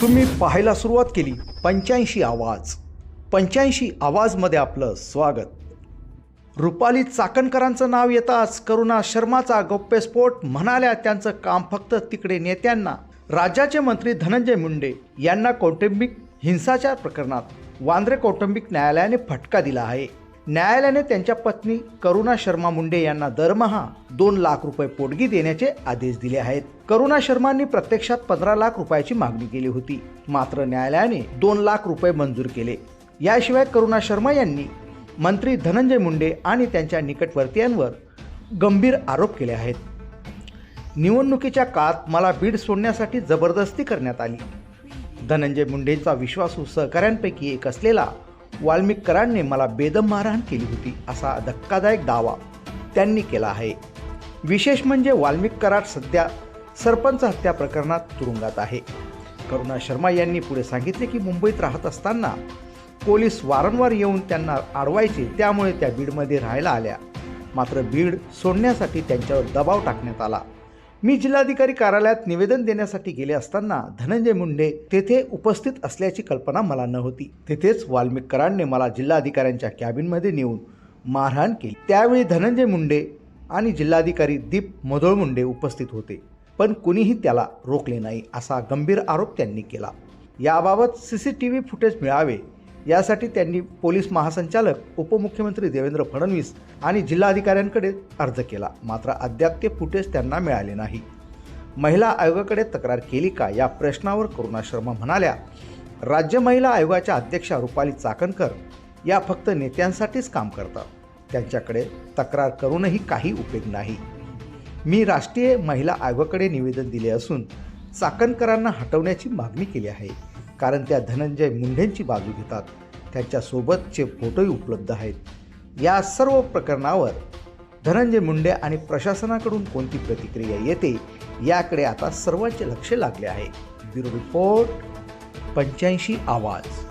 तुम्ही पाहायला सुरुवात केली. पंच्याऐंशी आवाज. पंच्याऐंशी आवाजमध्ये आपलं स्वागत. रुपाली चाकणकरांचं नाव येताच करुणा शर्माचा गौप्यस्फोट म्हणाल्या त्यांचं काम फक्त तिकडे नेत्यांना. राज्याचे मंत्री धनंजय मुंडे यांना कौटुंबिक हिंसाचार प्रकरणात वांद्रे कौटुंबिक न्यायालयाने फटका दिला आहे. न्यायालयाने त्यांच्या पत्नी करुणा शर्मा मुंडे यांना दरमहा दोन लाख रुपये पोटगी देण्याचे आदेश दिले आहेत. करुणा शर्मांनी प्रत्यक्षात पंधरा लाख रुपयाची मागणी केली होती. मात्र न्यायालयाने दोन लाख रुपये मंजूर केले. याशिवाय करुणा शर्मा यांनी मंत्री धनंजय मुंडे आणि त्यांच्या निकटवर्तीयांवर गंभीर आरोप केले आहेत. निवडणुकीच्या काळात मला बीड सोडण्यासाठी जबरदस्ती करण्यात आली. धनंजय मुंडेंचा विश्वासू सहकाऱ्यांपैकी एक असलेला वाल्मिकरांनी मला बेदम मारहाण केली होती असा धक्कादायक दावा त्यांनी केला आहे. विशेष म्हणजे वाल्मिक कराड सध्या सरपंच हत्या प्रकरणात तुरुंगात आहे. करुणा शर्मा यांनी पुढे सांगितले की मुंबईत राहत असताना पोलीस वारंवार येऊन त्यांना अडवायचे त्यामुळे त्या बीडमध्ये राहायला आल्या. मात्र बीड सोडण्यासाठी त्यांच्यावर दबाव टाकण्यात आला. मी जिल्हाधिकारी कार्यालयात निवेदन देण्यासाठी गेले असताना धनंजय मुंडे तेथे उपस्थित असल्याची कल्पना मला नव्हती. तेथेच वाल्मिकरांनी मला जिल्हाधिकाऱ्यांच्या कॅबिनमध्ये नेऊन मारहाण केली. त्यावेळी धनंजय मुंडे आणि जिल्हाधिकारी दीप मधोळ मुंडे उपस्थित होते पण कुणीही त्याला रोखले नाही असा गंभीर आरोप त्यांनी केला. याबाबत C C T V footage मिळावे यासाठी त्यांनी पोलीस महासंचालक उपमुख्यमंत्री देवेंद्र फडणवीस आणि जिल्हाधिकाऱ्यांकडे अर्ज केला. मात्र अद्याप ते फुटेज त्यांना मिळाले नाही. महिला आयोगाकडे तक्रार केली का या प्रश्नावर करुणा शर्मा म्हणाल्या राज्य महिला आयोगाच्या अध्यक्षा रुपाली चाकणकर या फक्त नेत्यांसाठीच काम करतात. त्यांच्याकडे तक्रार करूनही काही उपयोग नाही. मी राष्ट्रीय महिला आयोगाकडे निवेदन दिले असून चाकणकरांना हटवण्याची मागणी केली आहे. कारण त्या धनंजय मुंडेंची बाजू घेतात. त्यांच्यासोबतचे फोटोही उपलब्ध आहेत. या सर्व प्रकरणावर धनंजय मुंडे आणि प्रशासनाकडून कोणती प्रतिक्रिया येते याकडे आता सर्वांचे लक्ष लागले आहे. ब्युरो रिपोर्ट पंच्याऐंशी आवाज.